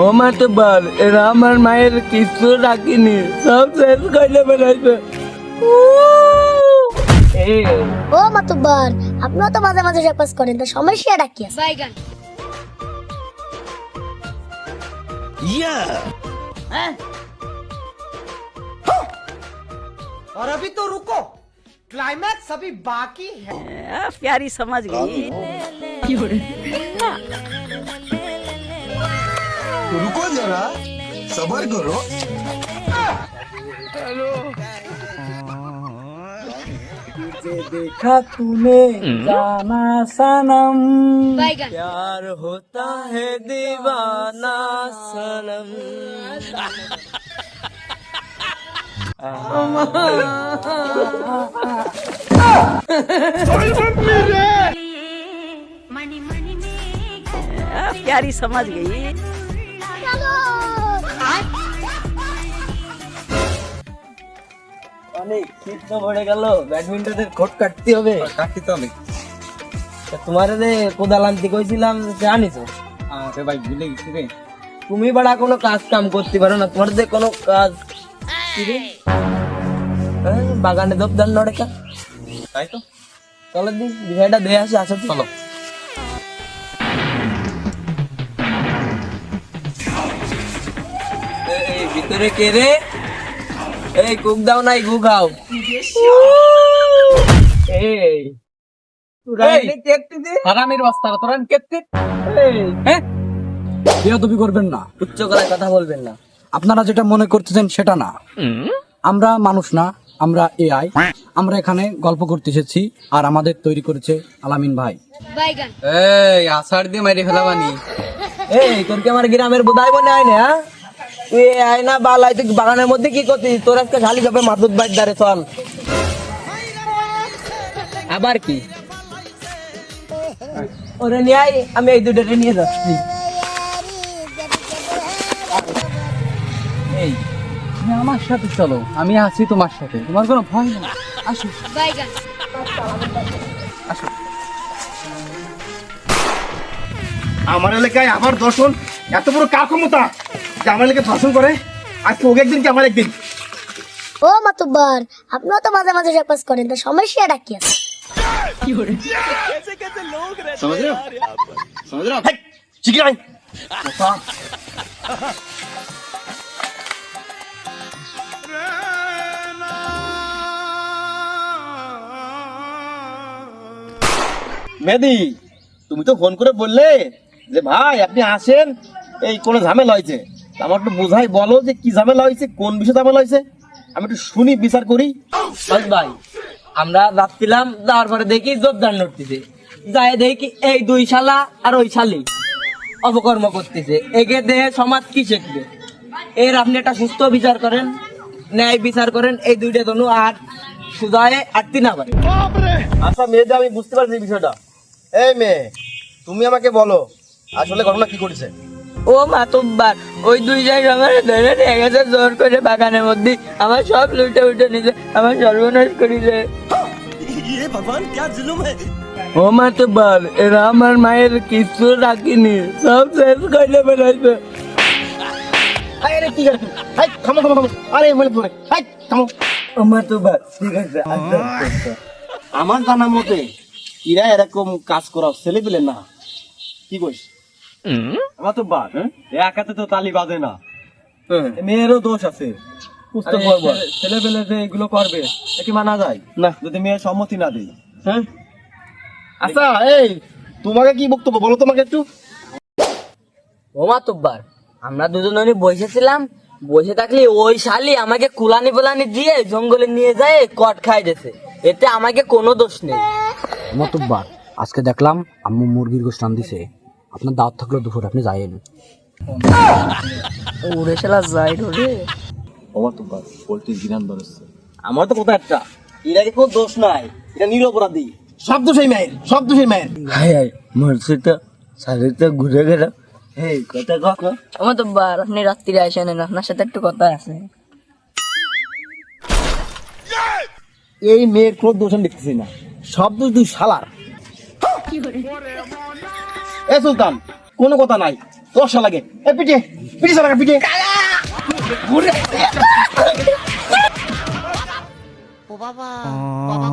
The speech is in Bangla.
ও মা তো বল এরা আমার মায়ের কিছু রাখিনি সব শেষ করে বেড়াইছে এই ও মাতুব্বার আপনিও তো মাঝে মাঝে রেকোয়েস্ট করেন তো সমস্যাটা কি আছে বাইগান और अभी तो रुको क्लाइमैक्स अभी बाकी है आ, प्यारी समझ गई रुको जरा सबर करो। हेलो। देखा तूने हम्म। जाना सनम। प्यार होता है दीवाना सनम। प्यारी समझ गई। অনেক শীত তো পড়ে গেল ব্যাডমিন্টনের কাটতে হবে। কাটতে হবে। তোমার কোদাল আনতে কইছিলাম জানিস আরে ভাই ভুলে গেছি রে। তুমি বাড়া কোনো কাজ কাম করতে পারো না তোমার যে কোনো কাজ? হ্যাঁ, বাগানে দোপদার নড়েকা তাই তো। চলো দি বিষয়টা দিয়ে আসি আসো। চলো। ভিতরে কে রে? এই কুক দাও নাই গু খাও। এই। এই, হারামির বাস্তারা তোরা কেতে হ্যাঁ বেয়াদবি করবেন না। উচ্চ গলায় কথা বলবেন না। আপনারা যেটা মনে করতেছেন সেটা না। আমরা মানুষ না আমরা এআই। আমরা এখানে গল্প করতে এসেছি আর আমাদের তৈরি করেছে আলামিন ভাই। এই আষাঢ় দিয়ে মারি ফেলাবানি। এই তোর কি আমার গ্রামের বোধাই মনে হয় না হ্যাঁ? তুই বালাই তুই বাগানের মধ্যে কি করছিস? তোর আজকে শালি যাবে মাদুদ বাইর চল। আবার কি? ওরে নিয়ে আয় আমি এই দুটোরে নিয়ে যাচ্ছি। এই তুমি আমার সাথে চলো আমি আছি তোমার সাথে। তোমার কোনো ভয় নেই। আসো। আমার এলাকায় আবার দর্শন? এত বড় কার ক্ষমতা? জামাইলকে ধর্ষণ করে আজকে ওকে একদিন কি আমার একদিন? ও মাতুব্বার আপনিও তো মাঝে মাঝে করেন তো কি আছে? মেদি তুমি তো ফোন করে বললে যে ভাই আপনি আসেন এই কোনো ঝামেলা হয়েছে। আমার একটু বোঝাই বলো যে কি ঝামেলা হয়েছে কোন বিষয়ে ঝামেলা হয়েছে? আমি একটু শুনি বিচার করি। ভাই আমরা যাচ্ছিলাম তারপরে দেখি জোরদার নড়তেছে যাই দেখি এই দুই শালা আর ওই শালি অপকর্ম করতেছে। একে দেহে সমাজ কি শিখবে? এর আপনি একটা সুস্থ বিচার করেন ন্যায় বিচার করেন এই দুইটা ধনু আর সুদায় আটতি না পারে। আচ্ছা মেয়েদের আমি বুঝতে পারছি বিষয়টা। এই মেয়ে তুমি আমাকে বলো আসলে ঘটনা কি করেছে ও মাতুব্বার ওই দুই জায়গা আমার ধরে নিয়ে গেছে জোর করে বাগানের মধ্যে। আমার সব লুটে উঠে নিছে আমার সর্বনাশ করিছে ও মাতুব্বার এরা আমার মায়ের কিছু রাখিনি সব শেষ করে বেড়াইছে আরে কি করে হাই থামো থামো থামো। আরে বলে বলে? হাই থামো। ও মাতুব্বার ঠিক আছে। আমার জানা মতে এরা এরকম কাজ করা ছেলে পেলে না। কি কইস? আমার তো বাদ একাতে তো তালি বাজে না। হ্যাঁ। মেয়েরও দোষ আছে। বুঝতে পারব ছেলে পেলে যে এগুলো করবে এটি মানা যায়? না। যদি মেয়ের সম্মতি না দিই হ্যাঁ? আচ্ছা এই তোমাকে কি বক্তব্য? বলো তোমাকে একটু। ওমা তুব্বার আমরা দুজনে বসেছিলাম। বসে থাকলে ওই শালি আমাকে কুলানি পোলানি দিয়ে জঙ্গলে নিয়ে যায় কট খাই দিয়েছে এতে আমাকে কোনো দোষ নেই। মতব্বার আজকে দেখলাম আম্মু মুরগির গোষ্ঠ দিছে। আপনার দাওয়াত থাকল দুপুর আপনি যাইয়েন উড়ে শালা যাই রে। আমার তো পোল্ট্রি গিরান ধরেছে আমার তো কোথায় একটা? এরা কোনো দোষ নাই। এটা নিরপরাধী। সব দোষই মায়ের সব দোষই মায়ের। হাই হাই মরছে তো ঘুরে গেল। এই কথা কক আমার তো বার আপনি রাত্রিরে আসেন আপনার সাথে একটু কথা আছে। এই মেয়ের কোনো দোষ আমি দেখতেছি না। সব দোষ দুই শালার। এ সুলতান কোনো কথা নাই। দশ লাগে এ পিঠে পিঠে চালাকে পিঠে। বাবা বাবা।